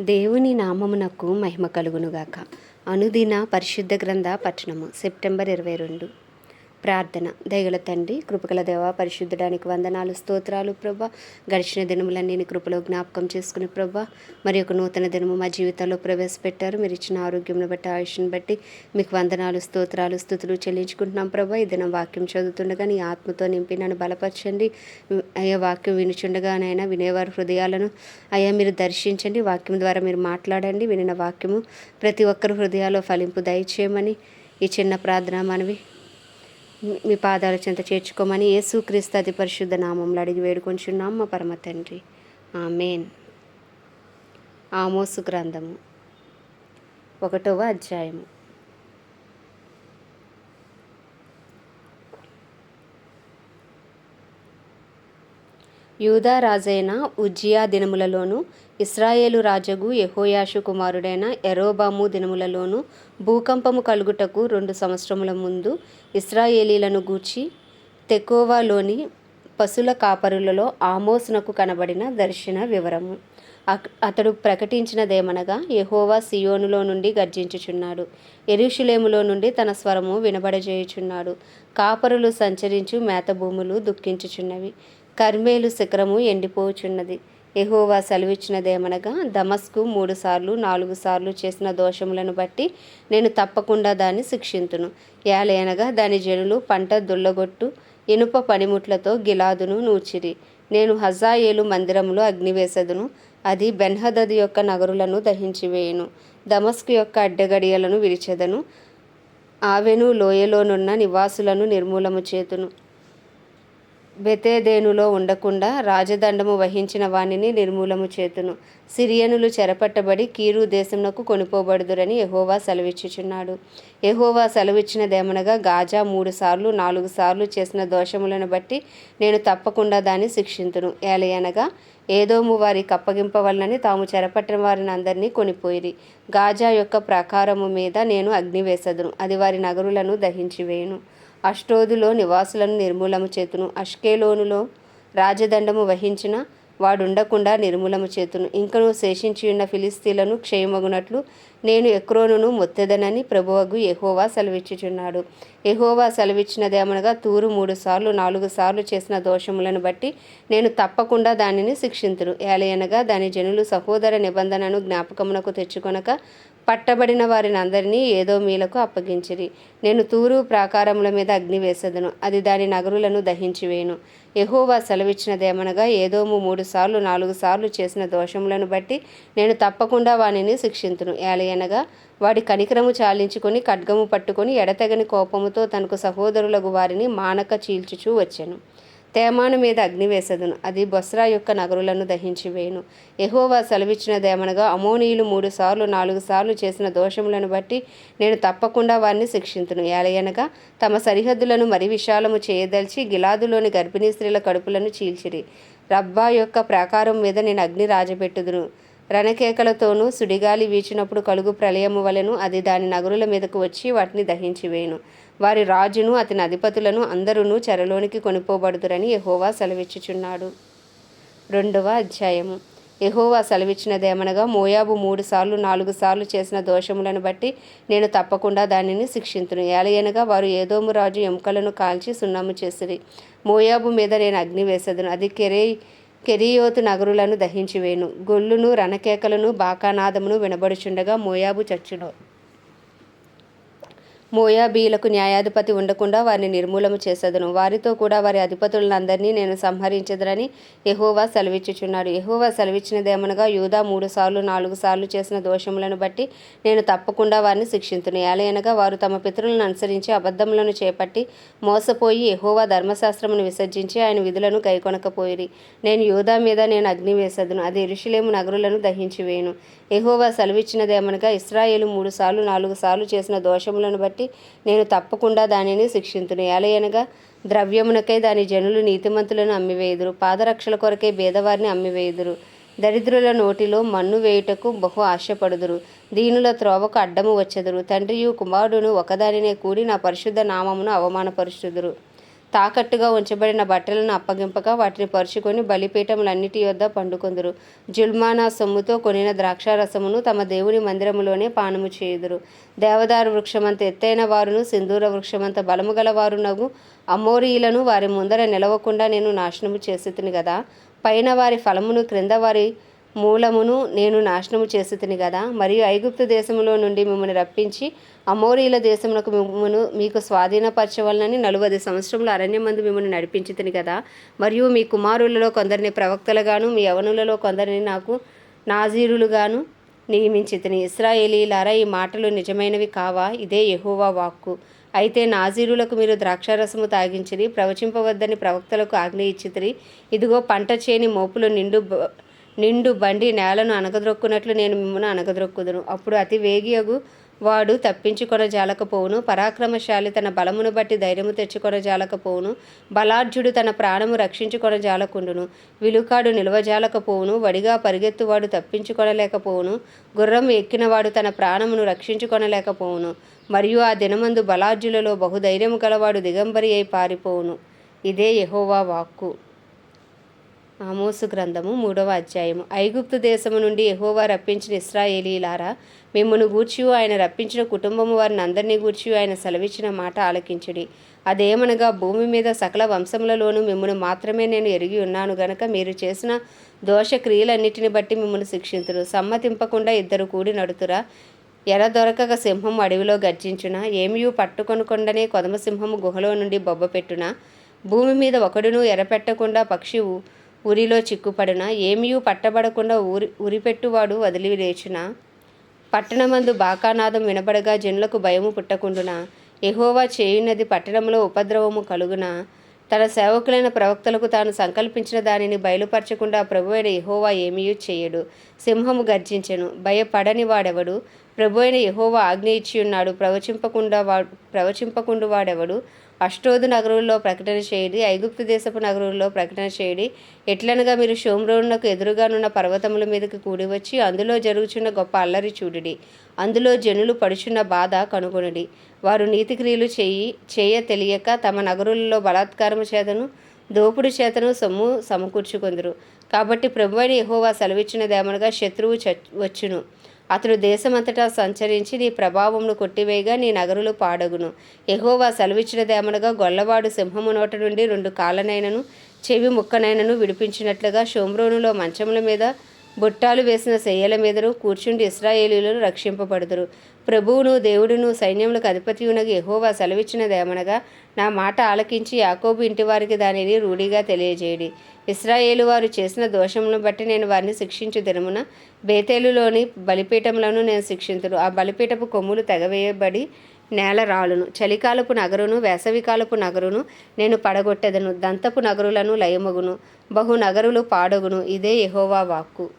దేవుని నామమునకు మహిమ కలుగునుగాక. అనుదిన పరిశుద్ధ గ్రంథ పట్టణము సెప్టెంబర్ ఇరవై రెండు. ప్రార్థన. దయగల తండ్రి కృపగల దేవ పరిశుద్ధడానికి వందనాలు స్తోత్రాలు ప్రభా. గడిచిన దినములన్నీ నీ కృపలో జ్ఞాపకం చేసుకుని ప్రభా. మరి ఒక నూతన దినము మా జీవితంలో ప్రవేశపెట్టారు. మీరు ఇచ్చిన ఆరోగ్యంను బట్టి ఆయుష్ని బట్టి మీకు వందనాలు స్తోత్రాలు స్థుతులు చెల్లించుకుంటున్నాం ప్రభా. ఈ దినం వాక్యం చదువుతుండగా నీ ఆత్మతో నింపి నన్ను బలపరచండి. అయ్యా వాక్యం వినుచుండగానైనా వినేవారి హృదయాలను. అయ్యా మీరు దర్శించండి. వాక్యం ద్వారా మీరు మాట్లాడండి. వినిన వాక్యము ప్రతి ఒక్కరి హృదయాల్లో ఫలింపు దయచేయమని ఈ చిన్న ప్రార్థన మనవి మీ- పాదాల చెంత చేర్చుకోమని యేసుక్రీస్తు అతి పరిశుద్ధ నామంలో అడిగి వేడుకొంచున్నాం మా పరమ తండ్రి. ఆమెన్. ఆమోసు గ్రంథము ఒకటవ అధ్యాయము. యూదా రాజైన ఉజ్జియా దినములలోనూ ఇస్రాయేలు రాజగు యహోయాషు కుమారుడైన ఎరోబాము దినములలోను భూకంపము కలుగుటకు రెండు సంవత్సరముల ముందు ఇస్రాయేలీలను గూర్చి తెకోవాలోని పశుల కాపరులలో ఆమోసునకు కనబడిన దర్శన వివరము. అతడు ప్రకటించినదేమనగా యహోవా సియోనులో నుండి గర్జించుచున్నాడు. ఎరుషులేములో నుండి తన స్వరము వినబడజేయుచున్నాడు. కాపరులు సంచరించు మేత భూములు దుఃఖించుచున్నవి. కర్మేలు శిఖరము ఎండిపోచున్నది. ఎహోవా సెలవిచ్చినదేమనగా దమస్కు మూడు సార్లు నాలుగు సార్లు చేసిన దోషములను బట్టి నేను తప్పకుండా దాన్ని శిక్షింతును. ఏలయనగా దాని జనులు పంట దుల్లగొట్టు ఇనుప పనిముట్లతో గిలాదును నూచిరి. నేను హజాయేలు మందిరములో అగ్నివేసదును అది బెన్హదద్ యొక్క నగరులను దహించివేయును దమస్కు యొక్క అడ్డగడియలను విరిచెదను. ఆవెను లోయలోనున్న నివాసులను నిర్మూలము చేతును. బెతేదేనులో ఉండకుండా రాజదండము వహించిన వానిని నిర్మూలము చేతును. సిరియనులు చెరపట్టబడి కీరు దేశమునకు కొనిపోబడుదురని ఎహోవా సెలవిచ్చుచున్నాడు. ఎహోవా సెలవిచ్చినదేమనగా గాజా మూడు సార్లు నాలుగు సార్లు చేసిన దోషములను బట్టి నేను తప్పకుండా దాన్ని శిక్షింతును. ఏలయనగా ఏదోము వారి కప్పగింపవలనని తాము చెరపట్టిన వారిని అందరినీ కొనిపోయిరి. గాజా యొక్క ప్రాకారము మీద నేను అగ్ని వేసదును. అది వారి నగరులను దహించివేయును. అష్టోదులో నివాసులను నిర్మూలము చేతును. అష్కేలోనులో రాజదండము వహించిన వాడుండకుండా నిర్మూలము చేతును. ఇంకను శేషించియున్న ఫిలిస్తీన్లను క్షయమగునట్లు నేను ఎక్రోనును మొత్తెదనని ప్రభువగు ఎహోవా సెలవిచ్చుచున్నాడు. ఎహోవా సెలవిచ్చినదేమనగా తూరు మూడు సార్లు నాలుగు సార్లు చేసిన దోషములను బట్టి నేను తప్పకుండా దానిని శిక్షింతును. ఏలయనగా దాని జనులు సహోదర నిబంధనను జ్ఞాపకమునకు తెచ్చుకొనక పట్టబడిన వారిని అందరినీ ఏదో మీలకు అప్పగించిరి. నేను తూరు ప్రాకారముల మీద అగ్ని వేసెదను. అది దాని నగరులను దహించివేయును. యెహోవా సెలవిచ్చినదేమనగా ఏదోము మూడు సార్లు నాలుగు సార్లు చేసిన దోషములను బట్టి నేను తప్పకుండా వానిని శిక్షింతును. ఏలయనగా వాడి కనికరము చాలించుకొని ఖడ్గము పట్టుకొని ఎడతెగని కోపముతో తనకు సహోదరులకు వారిని మానక చీల్చుచూ వచ్చెను. తేమాను మీద అగ్ని వేసెదను. అది బొస్రా యొక్క నగరులను దహించివేయును యెహోవా సెలవిచ్చినదేమనగా అమోనీయులు మూడు సార్లు నాలుగు సార్లు చేసిన దోషములను బట్టి నేను తప్పకుండా వారిని శిక్షింతును. ఏలయనగా తమ సరిహద్దులను మరి విశాలము చేయదలిచి గిలాదులోని గర్భిణీ స్త్రీల కడుపులను చీల్చిరి. రబ్బా యొక్క ప్రాకారం మీద నేను అగ్ని రాజపెట్టుదును. రణకేకలతోనూ సుడిగాలి వీచినప్పుడు కలుగు ప్రళయము వలెను అది దాని నగరుల మీదకు వచ్చి వాటిని దహించివేయును వారి రాజును అతని అధిపతులను అందరూ చెరలోనికి కొనిపోబడుదురని యహోవా సెలవిచ్చుచున్నాడు. రెండవ అధ్యాయము యహోవా సెలవిచ్చినదేమనగా మోయాబు మూడు సార్లు నాలుగు సార్లు చేసిన దోషములను బట్టి నేను తప్పకుండా దానిని శిక్షింతును. ఏలయనగా వారు ఏదోము రాజు ఎముకలను కాల్చి సున్నము చేసిరి. మోయాబు మీద నేను అగ్ని వేసదును. అది కెరే కెరియోతు నగరులను దహించివేను గొల్లును రణకేకలను బాకానాదమును వినబడుచుండగా మోయాబు చచ్చును. మోయాబీలకు న్యాయాధిపతి ఉండకుండా వారిని నిర్మూలన చేసేదను. వారితో కూడా వారి అధిపతులందరినీ నేను సంహరించదరని ఎహోవా సెలవిచ్చుచున్నాడు. ఎహోవా సెలవిచ్చినదేమనగా యూదా మూడు సార్లు నాలుగు సార్లు చేసిన దోషములను బట్టి నేను తప్పకుండా వారిని శిక్షింతును. ఏలయనగా వారు తమ పితరులను అనుసరించి అబద్ధములను చేపట్టి మోసపోయి ఎహోవా ధర్మశాస్త్రమును విసర్జించి ఆయన విధులను గైకొనకపోయిరి నేను యూదా మీద నేను అగ్ని వేసేదను. అది ఇరుషులేము నగరులను దహించివేయును. ఎహోవా సెలవిచ్చినదేమనగా ఇస్రాయేలు మూడు సార్లు నాలుగు సార్లు చేసిన దోషములను బట్టి నేను తప్పకుండా దానిని శిక్షింతును. ఏలయనగా ద్రవ్యమునకై దాని జనులు నీతిమంతులను అమ్మివేయుదురు. పాదరక్షల కొరకై భేదవారిని అమ్మివేయుదురు. దరిద్రుల నోటిలో మన్ను వేయుటకు బహు ఆశపడుదురు. దీనుల త్రోవకు అడ్డము వచ్చెదరు. తండ్రియు కుమారుడును ఒకదానినే కూడి నా పరిశుద్ధ నామమును అవమానపరుచుదురు. తాకట్టుగా ఉంచబడిన బట్టలను అప్పగింపగా వాటిని పరుచుకొని బలిపీఠములన్నిటి యొద్ద పండుకొందురు. జుల్మానా సొమ్ముతో కొనిన ద్రాక్షారసమును తమ దేవుని మందిరములోనే పానము చేయుదురు. దేవదారు వృక్షమంత ఎత్తైన వారును సింధూర వృక్షమంత బలము గల వారునగు వారి ముందర నిలవకుండా నేను నాశనము చేసి కదా పైన వారి ఫలమును క్రింద వారి మూలమును నేను నాశనము చేసి తిని కదా మరియు ఐగుప్తు దేశములో నుండి మిమ్మల్ని రప్పించి అమోరీల దేశమునకు మిమ్మను మీకు స్వాధీనపరచవలనని నలువది అరణ్య అరణ్యమందు మిమ్మల్ని నడిపించి తిని కదా మరియు మీ కుమారులలో కొందరిని ప్రవక్తలుగాను మీ యవనులలో కొందరిని నాకు నాజీరులుగాను నియమించి తిని ఇస్రాయేలీలారా ఈ మాటలు నిజమైనవి కావా? ఇదే ఎహోవా వాక్కు. అయితే నాజీరులకు మీరు ద్రాక్షారసము తాగించిరి ప్రవచింపవద్దని ప్రవక్తలకు ఆజ్ఞ ఇచ్చితిరి. ఇదిగో పంట చేని మోపులు నిండు నిండు బండి నేలను అనగద్రొక్కునట్లు నేను మిమ్మను అనగద్రొక్కుదును అప్పుడు అతి వేగియగు వాడు తప్పించుకొన జాలకపోవును. పరాక్రమశాలి తన బలమును బట్టి ధైర్యము తెచ్చుకొన జాలకపోవును. బలార్జుడు తన ప్రాణము రక్షించుకొన జాలకుండును. విలుకాడు నిల్వజాలకపోవును వడిగా పరిగెత్తువాడు తప్పించుకొనలేకపోవును గుర్రం ఎక్కినవాడు తన ప్రాణమును రక్షించుకొనలేకపోవును మరియు ఆ దినమందు బలార్జులలో బహుధైర్యము గలవాడు దిగంబరి అయి పారిపోవును. ఇదే యహోవా వాక్కు. ఆమోసు గ్రంథము మూడవ అధ్యాయము. ఐగుప్తు దేశము నుండి ఎహోవా రప్పించిన ఇస్రాయేలీలారా మిమ్మను గూర్చి ఆయన రప్పించిన కుటుంబము వారిని అందరినీ గూర్చి ఆయన సెలవిచ్చిన మాట ఆలకించుడి. అదేమనగా భూమి మీద సకల వంశములలోనూ మిమ్మను మాత్రమే నేను ఎరిగి ఉన్నాను గనక మీరు చేసిన దోష క్రియలన్నిటిని బట్టి మిమ్మల్ని శిక్షింతురు. సమ్మతింపకుండా ఇద్దరు కూడి నడుతురా. ఎర దొరకక సింహం అడవిలో గర్జించున? ఏమియూ పట్టుకొనకుండానే కొదమసింహము గుహలో నుండి బొబ్బ పెట్టున? భూమి మీద ఒకడును ఎరపెట్టకుండా పక్షి ఉరిలో చిక్కుపడున ఏమియూ పట్టబడకుండా ఊరి ఉరిపెట్టువాడు వదిలి లేచున పట్టణమందు బాకానాదం వినబడగా జనులకు భయము పుట్టకుండున ఎహోవా చేయున్నది పట్టణంలో ఉపద్రవము కలుగున తన సేవకులైన ప్రవక్తలకు తాను సంకల్పించిన దానిని బయలుపరచకుండా ప్రభు అయిన యహోవా ఏమీయూ చేయడు సింహము గర్జించెను భయపడని వాడెవడు ప్రభు అయిన యహోవా ఆజ్ఞ ఇచ్చి ఉన్నాడు ప్రవచింపకుండా వా ప్రవచింపకుండా వాడెవడు అష్టోదు నగరుల్లో ప్రకటన చేయడి ఐగుప్తు దేశపు నగరుల్లో ప్రకటన చేయడి. ఎట్లనగా మీరు షోమ్రోనునకు ఎదురుగానున్న పర్వతముల మీదకి కూడి వచ్చి అందులో జరుగుచున్న గొప్ప అల్లరి చూడుడి. అందులో జనులు పడుచున్న బాధ కనుగొనుడి. వారు నీతిక్రియలు చేయి చేయ తెలియక తమ నగరులలో బలాత్కారము చేతను దోపుడు చేతను సొమ్ము సమకూర్చుకొందురు. కాబట్టి ప్రభువైన యెహోవా సెలవిచ్చినదేమనగా శత్రువు చ వచ్చును. అతడు దేశమంతటా సంచరించి నీ ప్రభావమును కొట్టివేయగా నీ నగరులు పాడగును. ఎహోవా సెలవిచ్చినదేమనగా గొల్లవాడు సింహము నోట నుండి రెండు కాళ్ళనైనను చెవి ముక్కనైనను విడిపించినట్లుగా షోమ్రోనులో మంచముల మీద బుట్టాలు వేసిన శయ్యల మీదను కూర్చుండి ఇస్రాయేలీలను రక్షింపబడుదురు. ప్రభువును దేవుడును సైన్యములకు అధిపతియునగు ఎహోవా సెలవిచ్చినదేమనగా నా మాట ఆలకించి యాకోబు ఇంటివారికి దానిని రూఢిగా తెలియజేయడి. ఇస్రాయేలు వారు చేసిన దోషమును బట్టి నేను వారిని శిక్షించు దినమున బేతేలులోని బలిపీఠములను నేను శిక్షింతును. ఆ బలిపీఠపు కొమ్ములు తెగవేయబడి నేల రాలును. చలికాలపు నగరును వేసవికాలపు నగరును నేను పడగొట్టెదను. దంతపు నగరులను లయమగును. బహు నగరులు పాడగును. ఇదే యహోవా వాక్కు.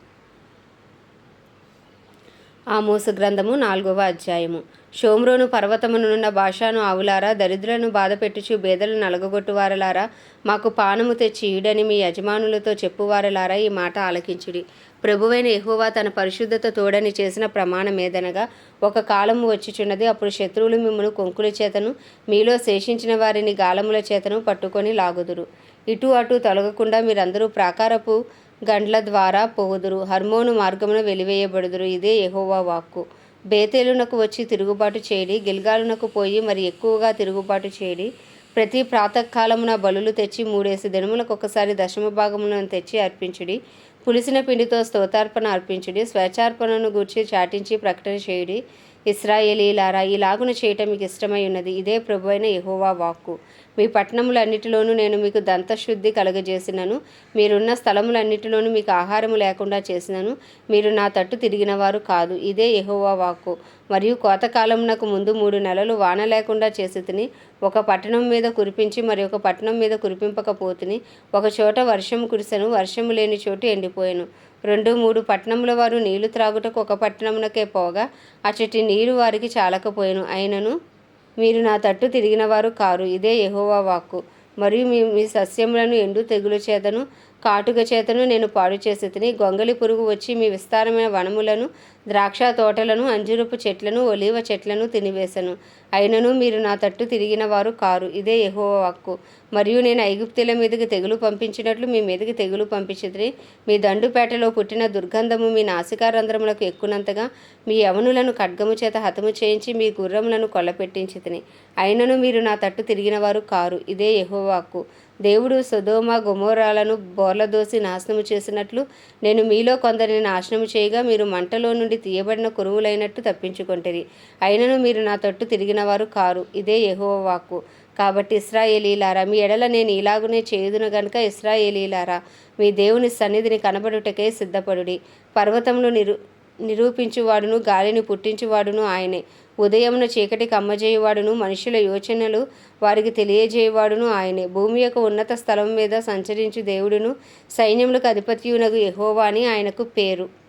ఆమోసు గ్రంథము నాలుగవ అధ్యాయము. షోమ్రోను పర్వతమునున్న భాషాను ఆవులారా దరిద్రులను బాధపెట్టుచు బేదలు నలగొట్టువారలారా మాకు పానము తెచ్చి ఈడని మీ యజమానులతో చెప్పువారలారా ఈ మాట ఆలకించుడి. ప్రభువైన ఎహోవా తన పరిశుద్ధత తోడని చేసిన ప్రమాణమేదనగా ఒక కాలము వచ్చిచున్నది అప్పుడు శత్రువులు మిమ్మను కొంకుల చేతను మీలో శేషించిన వారిని గాలముల చేతను పట్టుకొని లాగుదురు. ఇటు అటు తొలగకుండా మీరందరూ ప్రాకారపు గండ్ల ద్వారా పోవుదురు. హర్మోను మార్గమున వెలివేయబడుదురు. ఇదే ఎహోవా వాక్కు. బేతేలునకు వచ్చి తిరుగుబాటు చేయడి గిల్గాలునకు పోయి మరి ఎక్కువగా తిరుగుబాటు చేయడి. ప్రతి ప్రాతకాలమున బలులు తెచ్చి మూడేసి దినములకు ఒకసారి దశమ భాగములను తెచ్చి అర్పించుడి. పులిసిన పిండితో స్తోతార్పణ అర్పించుడి. స్వేచ్ఛార్పణను గూర్చి చాటించి ప్రకటన చేయుడి. ఇస్రాయేలీలారా ఇలాగున చేయటం మీకు ఇష్టమై ఉన్నది. ఇదే ప్రభు అయిన వాక్కు. మీ పట్టణములన్నిటిలోనూ నేను మీకు దంతశుద్ధి కలగజేసినను. మీరున్న స్థలములన్నిటిలోనూ మీకు ఆహారము లేకుండా చేసినను. మీరు నా తట్టు తిరిగిన వారు కాదు. ఇదే ఎహోవా వాక్కు. మరియు కోతకాలమునకు ముందు మూడు నెలలు వాన లేకుండా చేసి తిని ఒక పట్టణం మీద కురిపించి మరి ఒక పట్టణం మీద కురిపింపకపోతుని ఒక చోట వర్షం కురిసెను వర్షము లేని చోటు ఎండిపోయాను. రెండు మూడు పట్టణముల వారు నీళ్ళు త్రాగుటకు ఒక పట్టణమునకే పోగా అచ్చటి నీరు వారికి చాలకపోయాను. అయినను మీరు నా తట్టు తిరిగిన వారు కారు ఇదే యహోవా వాక్కు. మరియు మీ మీ సస్యములను ఎండు తెగులు చేతను కాటుక చేతను నేను పాడు చేసి తిని గొంగలి పురుగు వచ్చి మీ విస్తారమైన వనములను ద్రాక్ష తోటలను అంజురపు చెట్లను ఒలివ చెట్లను తినివేశను. అయినను మీరు నా తట్టు తిరిగిన వారు కారు. ఇదే ఎహో వాక్కు. మరియు నేను ఐగుప్తుల మీదకి తెగులు పంపించినట్లు మీ మీదకి తెగులు పంపించిద్రి మీ దండుపేటలో పుట్టిన దుర్గంధము మీ నాసికారంధ్రములకు ఎక్కునంతగా మీ యవనులను ఖడ్గము చేత హతము చేయించి మీ గుర్రములను కొల్లపెట్టించి అయినను మీరు నా తట్టు తిరిగిన వారు కారు. ఇదే యెహోవాకు దేవుడు సుధోమ గుమోరాలను బోర్లదోసి నాశనము చేసినట్లు నేను మీలో కొందరిని నాశనము చేయగా మీరు మంటలో నుండి తీయబడిన కురువులైనట్టు తప్పించుకొంటిరి. అయినను మీరు నా తట్టు తిరిగిన వారు కారు. ఇదే యెహోవా వాక్కు. కాబట్టి ఇస్రాయేలీలారా మీ ఎడల నేను ఇలాగునే చేయుదును గనుక ఇస్రాయేలీలారా మీ దేవుని సన్నిధిని కనబడుటకే సిద్ధపడుడి. పర్వతమును నిరు నిరూపించువాడును గాలిని పుట్టించువాడును ఆయనే. ఉదయమున చీకటి కమ్మజేయువాడును మనుషుల యోచనలు వారికి తెలియజేయువాడును ఆయనే. భూమి యొక్క ఉన్నత స్థలం మీద సంచరించు దేవుడును సైన్యములకు అధిపత్యునగు ఎహోవా అని ఆయనకు పేరు.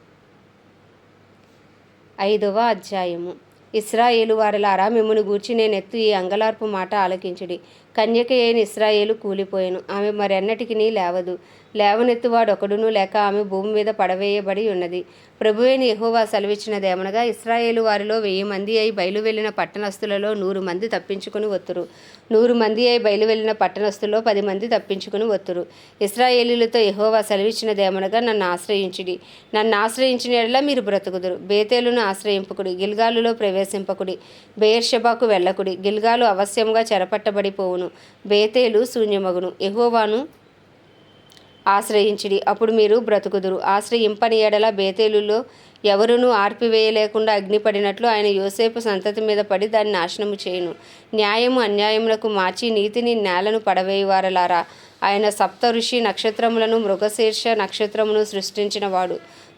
ఐదవ అధ్యాయము. ఇస్రాయేలు వారలారా మిమ్మను గూర్చి నేను ఎత్తు ఈ అంగలార్పు మాట ఆలకించుడి. కన్యక అయిన ఇస్రాయేలు కూలిపోయాను. ఆమె మరెన్నటికి లేవదు. లేవనెత్తువాడు ఒకడును లేక ఆమె భూమి మీద పడవేయబడి ఉన్నది. ప్రభువైన యహోవా సెలవిచ్చినదేమనగా ఇస్రాయేలు వారిలో వెయ్యి మంది అయి బయలు వెళ్ళిన పట్టణస్థులలో నూరు మంది తప్పించుకుని వత్తురు నూరు మంది అయి బయలు వెళ్ళిన పట్టణస్థుల్లో పది మంది తప్పించుకుని వత్తురు ఇస్రాయేలీలతో యహోవా సెలవిచ్చినదేమనగా నన్ను ఆశ్రయించుడి. నన్ను ఆశ్రయించిన ఎడల మీరు బ్రతుకుదురు. బేతేలును ఆశ్రయింపకుడి. గిల్గాలులో ప్రవేశింపకుడి. బెయర్షబాకు వెళ్ళకుడి. గిల్గాలు అవశ్యంగా చెరపట్టబడిపోవును. బేతేలు శూన్యమగును. ఎహోవాను ఆశ్రయించిడి. అప్పుడు మీరు బ్రతుకుదురు. ఆశ్రయింపని ఎడల బేతేలులో ఎవరునూ ఆర్పివేయలేకుండా అగ్నిపడినట్లు ఆయన యోసేపు సంతతి మీద పడి దాన్ని నాశనము చేయును. న్యాయము అన్యాయములకు మార్చి నీతిని నేలను పడవేయువారలారా. ఆయన సప్త ఋషి నక్షత్రములను మృగశీర్ష నక్షత్రమును సృష్టించినవాడు.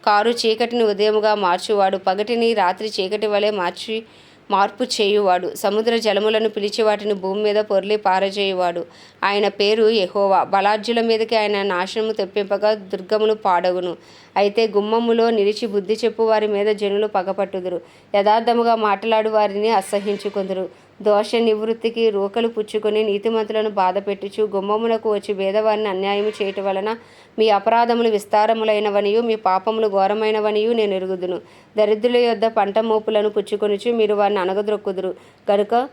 కారు చీకటిని ఉదయముగా మార్చువాడు. పగటిని రాత్రి చీకటి వలె మార్చి మార్పు చేయువాడు. సముద్ర జలములను పిలిచి వాటిని భూమి మీద పొర్లి పారజేయువాడు. ఆయన పేరు యహోవా. బలార్జుల మీదకి ఆయన నాశనము తెప్పింపగా దుర్గములు పాడగును. అయితే గుమ్మములో నిలిచి బుద్ధి చెప్పు వారి మీద జనులు పగపట్టుదురు. యథార్థముగా మాట్లాడు వారిని అసహించుకుందురు. దోష నివృత్తికి రూకలు పుచ్చుకొని నీతిమంతులను బాధపెట్టుచు గుమ్మమునకు వచ్చి భేదవారిని అన్యాయము చేయటం వలన మీ అపరాధములు విస్తారములైనవనియు మీ పాపములు ఘోరమైనవనియు నేను ఎరుగుదును. దరిద్రుల యొద్ద పంట మోపులను పుచ్చుకొనిచు మీరు వారిని అనగదొక్కుదురు. కనుక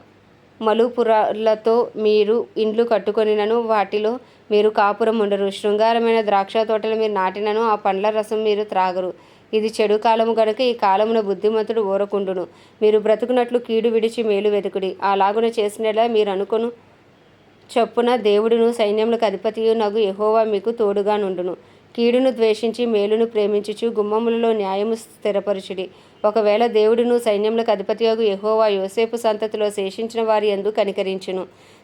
మలుపురాలతో మీరు ఇండ్లు కట్టుకొనినను వాటిలో మీరు కాపురం ఉండరు శృంగారమైన ద్రాక్ష తోటలు మీరు నాటినను ఆ పండ్ల రసం మీరు త్రాగరు. ఇది చెడు కాలము గనుక ఈ కాలమున బుద్ధిమంతుడు ఊరకుండును. మీరు బ్రతుకునట్లు కీడు విడిచి మేలు వెతుకుడి అలాగున చేసినలా మీరు అనుకును చొప్పున దేవుడును సైన్యములకు అధిపతియు నగు ఎహోవా మీకు తోడుగా నుండును. కీడును ద్వేషించి మేలును ప్రేమించుచు గుమ్మములలో న్యాయము స్థిరపరచుడి. ఒకవేళ దేవుడును సైన్యములకు అధిపతియోగు ఎహోవా యోసేపు సంతతిలో శేషించిన వారి యందు కనికరించును.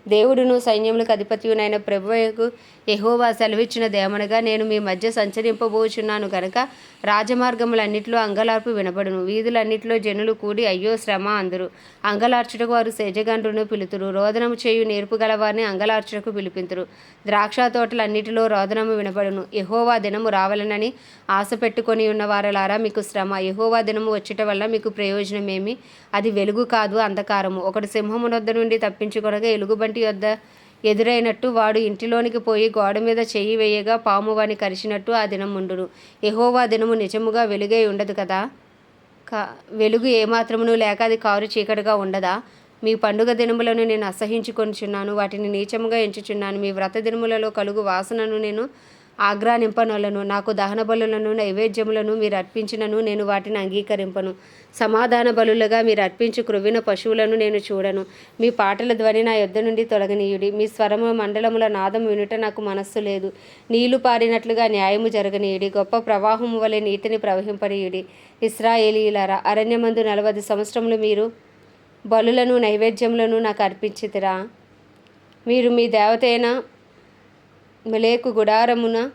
దేవుడును సైన్యములకు అధిపతియునైన ప్రభువకు యహోవా సెలవిచ్చిన దేమనగా నేను మీ మధ్య సంచరింపబోచున్నాను కనుక రాజమార్గములన్నిటిలో అంగలార్పు వినబడును. వీధులన్నిటిలో జనులు కూడి అయ్యో శ్రమ అందరు. అంగలార్చుటకు వారు సేజగండ్రును పిలుతురు. రోదనము చేయు నేర్పు గలవారిని అంగలార్చుటకు పిలిపింతురు. ద్రాక్ష తోటలన్నిటిలో రోదనము వినబడును. ఎహోవా దినము రావాలనని ఆశ పెట్టుకొని ఉన్న వారలారా మీకు శ్రమ. ఎహోవా దినము వచ్చట వల్ల మీకు ప్రయోజనమేమి? అది వెలుగు కాదు అంధకారము. ఒకటి సింహమునొద్ద నుండి తప్పించుకొనగా ఎలుగుబంటి వద్ద ఎదురైనట్టు వాడు ఇంటిలోనికి పోయి గోడ మీద చెయ్యి వేయగా పాము వాని కరిచినట్టు ఆ దినం ఉండును. ఎహోవా దినము నిజముగా వెలుగై ఉండదు కదా? కా వెలుగు ఏమాత్రమును లేక అది కారు చీకటిగా ఉండదా? మీ పండుగ దినములను నేను అసహించుకొనిచున్నాను వాటిని నీచముగా ఎంచుచున్నాను. మీ వ్రత దినములలో కలుగు వాసనను నేను ఆగ్రా ఆగ్రానింపనొలను నాకు దహన బలులను నైవేద్యములను మీరు అర్పించినను నేను వాటిని అంగీకరింపను. సమాధాన బలులుగా మీరు అర్పించు క్రొవ్విన పశువులను నేను చూడను. మీ పాటల ధ్వని నా యొద్ద నుండి తొలగనీయుడి. మీ స్వరము మండలముల నాదం వినుట నాకు మనస్సు లేదు. నీళ్ళు పారినట్లుగా న్యాయము జరగనీయుడి. గొప్ప ప్రవాహము వలె నీతిని ప్రవహింపనీయుడి. ఇస్రాయేలీలరా అరణ్యమందు నలభై సంవత్సరములు మీరు బలులను నైవేద్యములను నాకు అర్పించితిరా. మీరు మీ దేవతైన మెలేకు గుడారమున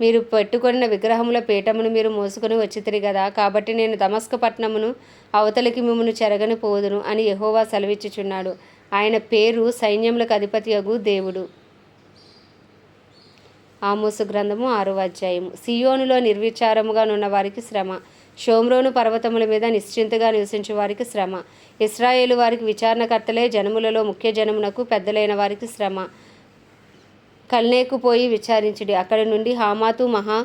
మీరు పెట్టుకున్న విగ్రహముల పీఠమును మీరు మోసుకొని వచ్చితిరి కదా కాబట్టి నేను దమస్క పట్టణమును అవతలికి మిమ్మను చెరగని పోదును అని యహోవా సెలవిచ్చుచున్నాడు. ఆయన పేరు సైన్యములకు అధిపతి అగు దేవుడు. ఆమోసు గ్రంథము ఆరో అధ్యాయము. సియోనులో నిర్విచారముగా ఉన్న వారికి శ్రమ. షోమ్రోను పర్వతముల మీద నిశ్చింతగా నివసించే వారికి శ్రమ. ఇస్రాయేలు వారికి విచారణకర్తలే జనములలో ముఖ్య జనమునకు పెద్దలైన వారికి శ్రమ. కల్నేకు పోయి విచారించుడి. అక్కడి నుండి హామాతు మహా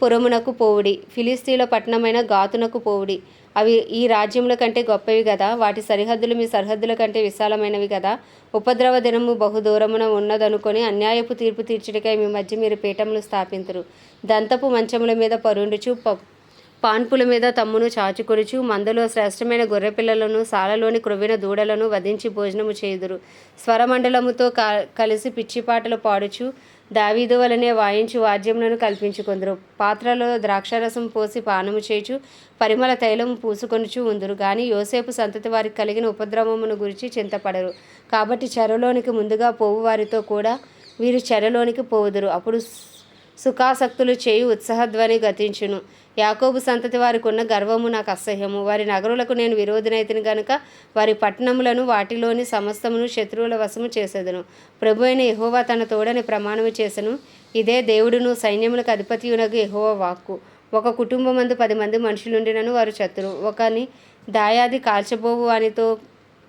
పురమునకు పోవుడి. ఫిలిస్తీన్ల పట్టణమైన గాతునకు పోవుడి. అవి ఈ రాజ్యముల కంటే గొప్పవి కదా వాటి సరిహద్దులు మీ సరిహద్దుల కంటే విశాలమైనవి కదా ఉపద్రవ దినము బహుదూరమున ఉన్నదనుకొని అన్యాయపు తీర్పు తీర్చుడికై మీ మధ్య మీరు పీఠములు స్థాపించరు దంతపు మంచముల మీద పరుండుచు పాన్పుల మీద తమ్మును చాచుకొరుచు మందలో శ్రేష్టమైన గొర్రెపిల్లలను సాలలోని క్రొవ్విన దూడలను వధించి భోజనము చేయుదురు. స్వరమండలముతో క కలిసి పిచ్చిపాటలు పాడుచు దావీదు వలనే వాయించు వాద్యములను కల్పించుకుందరు. పాత్రలో ద్రాక్షారసం పోసి పానము చేచు పరిమళ తైలము పూసుకొనుచు ఉందురు. కానీ యోసేపు సంతతి వారికి కలిగిన ఉపద్రవమును గురించి చింతపడరు. కాబట్టి చెరలోనికి ముందుగా పోవు వారితో కూడా వీరు చెరలోనికి పోవుదురు. అప్పుడు సుఖాసక్తులు చేయి ఉత్సాహధ్వని గతించును. యాకోబు సంతతి వారికి ఉన్న గర్వము నాకు అసహ్యము. వారి నగరులకు నేను విరోధినైతిని గనుక వారి పట్టణములను వాటిలోని సమస్తమును శత్రువుల వశము చేసేదను. ప్రభు అయిన యెహోవా తన తోడని ప్రమాణము చేసెను. ఇదే దేవుడును సైన్యములకు అధిపతియునకు ఎహోవా వాక్కు. ఒక కుటుంబమందు పది మంది మనుషులుండినను వారు శత్రువు ఒకని దాయాది కాల్చబోవు వానితో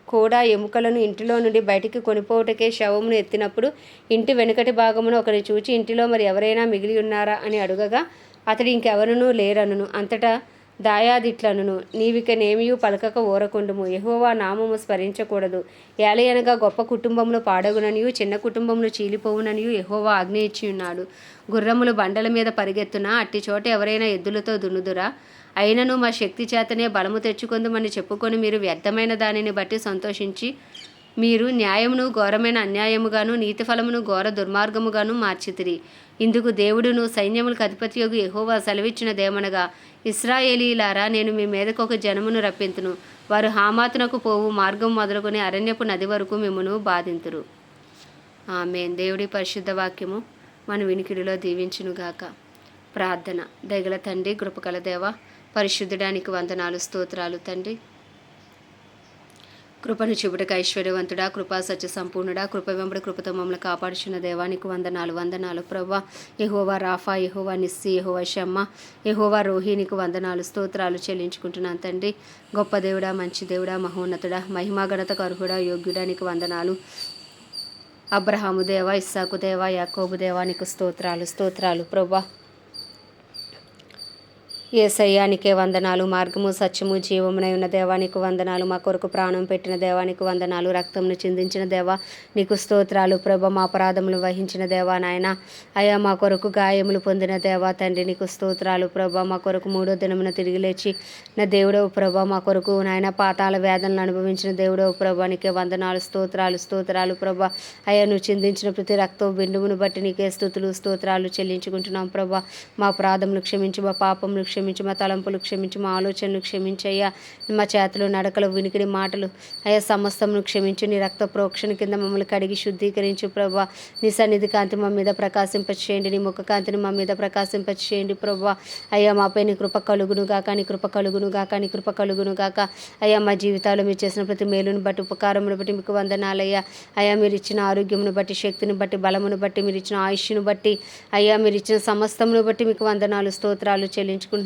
కూడా ఎముకలను ఇంటిలో నుండి బయటికి కొనిపోవుటకే శవమును ఎత్తినప్పుడు ఇంటి వెనుకటి భాగమును ఒకరిని చూచి ఇంటిలో మరి ఎవరైనా మిగిలి ఉన్నారా అని అడుగగా అతడు ఇంకెవరనూ లేరనును అంతటా దాయాదిట్లనును. నీవిక నేమియు పలకక ఊరకుండుము. ఎహోవా నామము స్మరించకూడదు. ఏలయనగా గొప్ప కుటుంబములు పాడగుననియు చిన్న కుటుంబములు చీలిపోవుననియు ఎహోవా ఆజ్ఞ ఇచ్చి ఉన్నాడు గుర్రములు బండల మీద పరిగెత్తున అట్టి చోట ఎవరైనా ఎద్దులతో దున్నుదురా? అయినను మా శక్తి చేతనే బలము తెచ్చుకుందమని చెప్పుకొని మీరు వ్యర్థమైన దానిని బట్టి సంతోషించి మీరు న్యాయమును ఘోరమైన అన్యాయముగాను నీతి ఫలమును ఘోర దుర్మార్గముగాను మార్చితిరి. ఇందుకు దేవుడును సైన్యములకు అధిపతియోగు సెలవిచ్చిన సెలవిచ్చినదేమనగా ఇస్రాయేలీలారా నేను మీ మీదకు ఒక జనమును రప్పింతును. వారు హామాతునకు పోవు మార్గం మొదలుకొని అరణ్యపు నది వరకు మిమ్మను బాధింతురు. ఆమె దేవుడి పరిశుద్ధ వాక్యము మన వినికిడిలో దీవించునుగాక. ప్రార్థన. దగల తండ్రి కృపకల దేవ పరిశుద్ధడానికి వందనాలు స్తోత్రాలు తండ్రి. కృపను చెబుటకు ఐశ్వర్యవంతుడా కృపా సత్య సంపూర్ణుడా కృప వెంబడి కృపతో మమ్మల్ని కాపాడుచున్న దేవానికి వందనాలు వందనాలు. ప్రభా యహోవా రాఫా యహోవా నిస్సి యహోవా షమ్మ యహోవా రోహిణికి వందనాలు స్తోత్రాలు చెల్లించుకుంటున్నాను తండ్రి. గొప్ప దేవుడా మంచి దేవుడా మహోన్నతుడా మహిమాగణతకు అర్హుడా యోగ్యుడానికి వందనాలు. అబ్రహాము దేవ ఇస్సాకు దేవ యాకోబు దేవానికి స్తోత్రాలు స్తోత్రాలు. ప్రభా ఏసయ్యానికే వందనాలు. మార్గము సత్యము జీవమునై ఉన్న దేవానికి వందనాలు. మా కొరకు ప్రాణం పెట్టిన దేవానికి వందనాలు. రక్తంను చిందించిన దేవా నీకు స్తోత్రాలు. ప్రభ మా అపరాధములు వహించిన దేవా నాయన. అయా మా కొరకు గాయములు పొందిన దేవా తండ్రి నీకు స్తోత్రాలు. ప్రభ మా కొరకు మూడో దినమున తిరిగి లేచి నా దేవుడవు ప్రభ మా కొరకు నాయన పాతాల వేదనలు అనుభవించిన దేవుడవు ప్రభ నీకే వందనాలు స్తోత్రాలు స్తోత్రాలు ప్రభ. అయ్యా నువ్వు చిందించిన ప్రతి రక్తం బిందువును బట్టి నీకే స్థుతులు స్తోత్రాలు చెల్లించుకుంటున్నాం ప్రభ. మా అపరాధములు క్షమించి మా పాపములు క్షమించు. క్షమించి మా తలంపులు క్షమించి మా ఆలోచనలు క్షమించయ్యా. మా చేతులు నడకలు వినికిడి మాటలు అయ్యా సమస్తమును క్షమించి. నీ రక్త ప్రోక్షణ కింద మమ్మల్ని కడిగి శుద్ధీకరించు ప్రభా. నీ సన్నిధి కాంతి మా మీద ప్రకాశింపచేయండి. నీ ముఖ కాంతిని మా మీద ప్రకాశింపచేయండి ప్రభా. అయ్యా మాపై నీ కృప కలుగును గాక నీ కృప కలుగును గాక నీ కృప కలుగును గాక. అయ్యా మా జీవితాలు మీరు చేసిన ప్రతి మేలును బట్టి ఉపకారమును బట్టి మీకు వందనాలయ్యా. అయ్యా మీరు ఇచ్చిన ఆరోగ్యమును బట్టి శక్తిని బట్టి బలమును బట్టి మీరు ఇచ్చిన ఆయుష్ను బట్టి అయ్యా మీరు ఇచ్చిన సమస్తమును బట్టి మీకు వందనాలు స్తోత్రాలు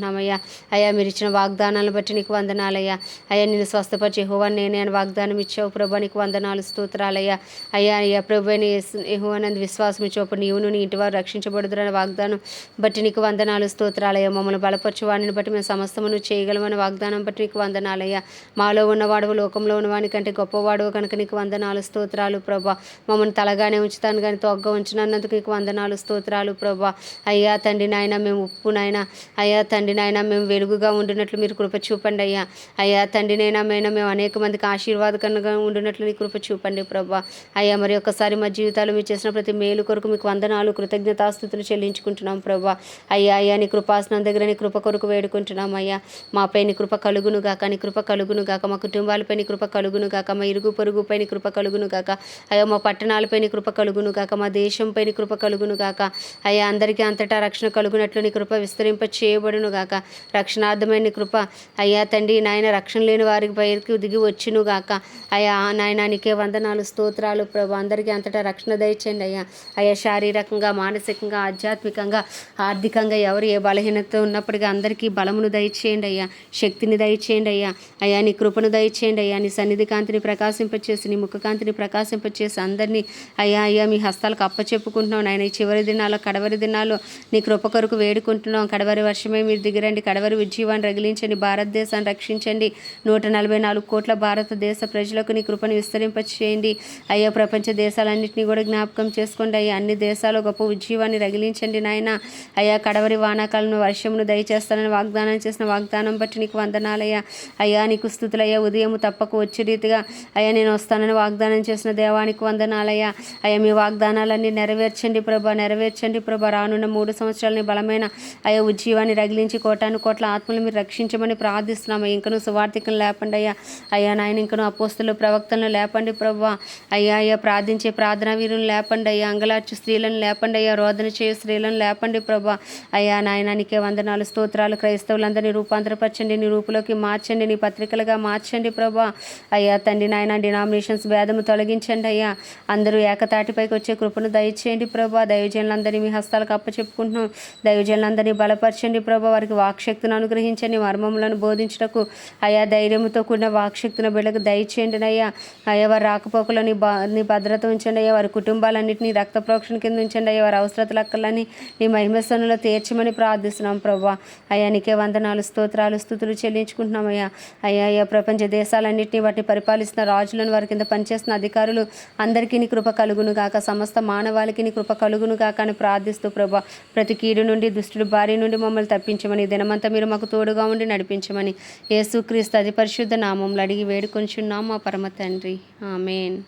చెల్లించుకుంటున్నామయ్యా అయ్యా మీరు ఇచ్చిన వాగ్దానాలను బట్టి నీకు వందనాలయ్యా. అయ్యా నేను స్వస్థపరిచి యెహోవా నేనే అని వాగ్దానం ఇచ్చావు. ప్రభా నీకు వందనాలు స్తోత్రాలయ్యా. అయ్యా అయ్యా ప్రభు అని విశ్వాసం ఇచ్చావు నీవును నీ ఇంటి వారు రక్షించబడుదురని వాగ్దానం బట్టి నీకు వందనాలు స్తోత్రాలయ్యా. మమ్మల్ని బలపరచు వాడిని బట్టి మేము సమస్తమును చేయగలమని వాగ్దానం బట్టి నీకు వందనాలయ్యా. మాలో ఉన్నవాడు లోకంలో ఉన్నవాని కంటే గొప్పవాడు కనుక నీకు వందనాలు స్తోత్రాలు ప్రభా. మమ్మల్ని తలగానే ఉంచుతాను కానీ తొగ్గ ఉంచినందుకు నీకు వందనాలు స్తోత్రాలు ప్రభా. అయ్యా తండ్రి నాయన మేము ఉప్పు నాయన. అయ్యా తండ్రి నాయన మేము వెలుగుగా ఉండినట్లు మీరు కృప చూపండి అయ్యా. అయ్యా తండ్రి నైనా మేము అనేక మందికి ఆశీర్వాదకరంగా ఉండినట్లు నీ కృప చూపండి ప్రభా. అయ్యా మరి ఒక్కసారి మా జీవితాలు మీరు చేసిన ప్రతి మేలు కొరకు మీకు వందనాలు కృతజ్ఞతాస్థుతులు చెల్లించుకుంటున్నాం ప్రభా. అయ్యా అయ్యా నీ కృపాసనం దగ్గర నీ కృప కొరకు వేడుకుంటున్నాం అయ్యా. మాపై నీ కృప కలుగును గాక నీ కృప కలుగును గాక మా కుటుంబాలపై నీ కృప కలుగును గాక మా ఇరుగు పొరుగుపై నీ కృప కలుగును గాక. అయ్యా మా పట్టణాలపై నీ కృప కలుగును గాక మా దేశంపై నీ కృప కలుగును గాక. అయ్యా అందరికీ అంతటా రక్షణ కలుగునట్లు నీ కృప విస్తరింప చేయబడును గాక. గాక. రక్షణార్థమైన కృప. అయ్యా తండ్రి నాయన రక్షణ లేని వారికి పైకి దిగి వచ్చును గాక. అయ్యా నాయన నీకే వందనాలు స్తోత్రాలు ప్రభు. అందరికీ అంతటా రక్షణ దయచేయండి అయ్యా. అయ్యా శారీరకంగా మానసికంగా ఆధ్యాత్మికంగా ఆర్థికంగా ఎవరు ఏ బలహీనత ఉన్నప్పటికీ అందరికీ బలమును దయచేయండి అయ్యా. శక్తిని దయచేయండి అయ్యా. అయ్యా నీ కృపను దయచేయండి అయ్యా. నీ సన్నిధి కాంతిని ప్రకాశింపచేసి నీ ముఖకాంతిని ప్రకాశింపచేసి అందరినీ అయ్యా అయ్యా మీ హస్తాలకు అప్పచెప్పుకుంటున్నాం నాయన. ఈ చివరి దినాల్లో కడవరి దినాల్లో నీ కృప కొరకు వేడుకుంటున్నాం. కడవరి వర్షమే మీరు దిగిరండి. కడవరి ఉజ్జీవాన్ని రగిలించండి. భారతదేశాన్ని రక్షించండి. నూట నలభై నాలుగు కోట్ల భారతదేశ ప్రజలకు నీ కృపను విస్తరింపచేయండి. అయ్యా ప్రపంచ దేశాలన్నింటినీ కూడా జ్ఞాపకం చేసుకోండి. అయ్యా అన్ని దేశాలు గొప్ప ఉజ్జీవాన్ని రగిలించండి నాయన. అయ్యా కడవరి వానాకాలను వర్షమును దయచేస్తానని వాగ్దానం చేసిన వాగ్దానం బట్టి నీకు వందనాలయ్యా. అయ్యా నీకు స్థుతులయ్యా. ఉదయం తప్పక వచ్చే రీతిగా అయ్యా నేను వస్తానని వాగ్దానం చేసిన దేవానికి వందనాలయ్యా. అయ్యా మీ వాగ్దానాలన్నీ నెరవేర్చండి ప్రభా నెరవేర్చండి ప్రభా. రానున్న మూడు సంవత్సరాలని బలమైన అయ్యా ఉజ్జీవాన్ని రగిలించి కోటాను కోట్ల ఆత్మలు మీరు రక్షించమని ప్రార్థిస్తున్నాము ఇంకను సువార్థికను లేపండి అయ్యా. అయ్యా నాయన ఇంకను అపోస్తులు ప్రవక్తలను లేపండి ప్రభు అయ్యా అయ్యా ప్రార్థించే ప్రార్థనా వీరులను లేపండి అయ్యా. అంగలార్చు స్త్రీలను లేపండి అయ్యా. రోదన చేయు స్త్రీలను లేపండి ప్రభు అయ్యా నాయనానికే వందనాలు స్తోత్రాలు. క్రైస్తవులందరినీ రూపాంతరపరచండి నీ రూపులోకి మార్చండి నీ పత్రికలుగా మార్చండి ప్రభా అయ్యా తండ్రి నాయన డినామినేషన్స్ భేదము తొలగించండి అయ్యా. అందరూ ఏకతాటిపైకి వచ్చే కృపను దయచేయండి ప్రభా దైవజనులందరినీ మీ హస్తాలకు అప్పచెప్పుకుంటున్నాం. దైవజనులందరినీ బలపరచండి ప్రభా వారికి వాక్శక్తిని అనుగ్రహించండి. మర్మములను బోధించటకు అయా ధైర్యంతో కూడిన వాక్శక్తిని బిడ్డకు దయచేయండి అయ్యా. అయ్యా వారి రాకపోకలని బా నీ భద్రత ఉంచండి అయ్యా. వారి కుటుంబాలన్నింటినీ రక్త ప్రోక్షణ కింద ఉంచండి అయ్యా. వారి అవసరతలక్కలని నీ మహిమస్సనులో తీర్చమని ప్రార్థిస్తున్నాం ప్రభా. అయ్యా నీకే వందనాలు స్తోత్రాలు స్థుతులు చెల్లించుకుంటున్నాం అయ్యా. అయ్యా అయ్యా ప్రపంచ దేశాలన్నింటినీ వాటిని పరిపాలిస్తున్న రాజులను వారి కింద పనిచేస్తున్న అధికారులు అందరికీ నీ కృప కలుగును గాక. సమస్త మానవాళికి నీ కృప కలుగును గాక అని ప్రార్థిస్తూ ప్రభా. ప్రతి కీడు నుండి దుష్టుడు భార్య నుండి మమ్మల్ని తప్పించమని ఈ దినమంతా మీరు మాకు తోడుగా ఉండి నడిపించమని. యేసుక్రీస్తు అతి పరిశుద్ధ నామంలో అడిగి వేడుకొంచున్నాం మా పరమ తండ్రి. ఆమెన్.